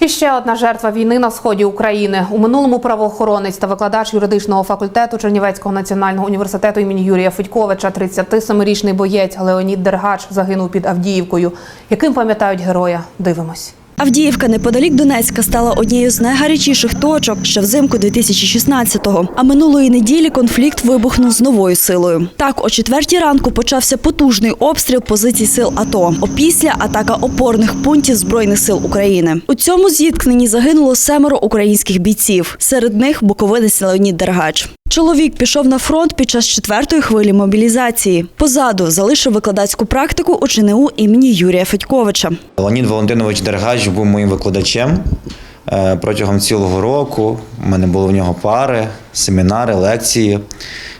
І ще одна жертва війни на сході України. У минулому правоохоронець та викладач юридичного факультету Чернівецького національного університету імені Юрія Федьковича, 37-річний боєць Леонід Дергач загинув під Авдіївкою. Яким пам'ятають героя? Дивимось. Авдіївка неподалік Донецька стала однією з найгарячіших точок ще взимку 2016-го. А минулої неділі конфлікт вибухнув з новою силою. Так, о четвертій ранку почався потужний обстріл позицій сил АТО. Опісля атака опорних пунктів збройних сил України. У цьому зіткненні загинуло семеро українських бійців. Серед них буковинець Леонід Дергач. Чоловік пішов на фронт під час четвертої хвилі мобілізації. Позаду залишив викладацьку практику у ЧНУ імені Юрія Федьковича. Леонід Валентинович Дергач був моїм викладачем Е, протягом цілого року. У мене були в нього пари, семінари, лекції.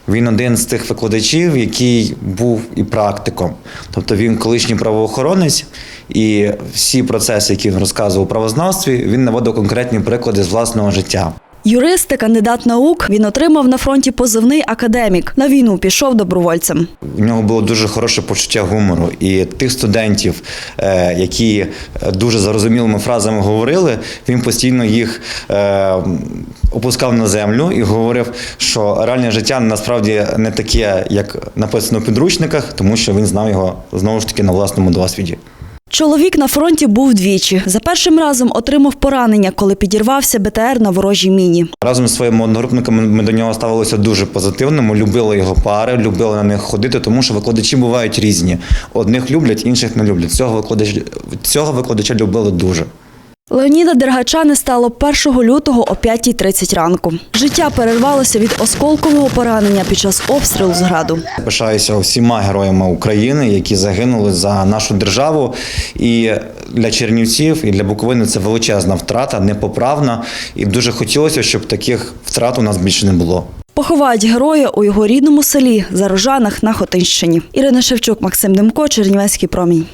Він один з тих викладачів, який був і практиком. Тобто він колишній правоохоронець, і всі процеси, які він розказував у правознавстві, він наводив конкретні приклади з власного життя. Юрист та кандидат наук він отримав на фронті позивний академік. На війну пішов добровольцем. У нього було дуже хороше почуття гумору. І тих студентів, е, які е, дуже зарозумілими фразами говорили, він постійно їх е, опускав на землю і говорив, що реальне життя насправді не таке, як написано в підручниках, тому що він знав його знову ж таки на власному досвіді. Чоловік на фронті був двічі. За першим разом отримав поранення, коли підірвався БТР на ворожій міні. Разом з своїми одногрупниками ми до нього ставилися дуже позитивно. Ми любили його пари, любили на них ходити, тому що викладачі бувають різні. Одних люблять, інших не люблять. Цього викладача, цього викладача любили дуже. Леоніда Дергача не стало 1 лютого о 5.30 ранку. Життя перервалося від осколкового поранення під час обстрілу з граду. Пишаюся всіма героями України, які загинули за нашу державу. І для Чернівців, і для Буковини це величезна втрата, непоправна. І дуже хотілося, щоб таких втрат у нас більше не було. Поховають героя у його рідному селі Зарожанах на Хотинщині. Ірина Шевчук, Максим Демко, Чернівецький промінь.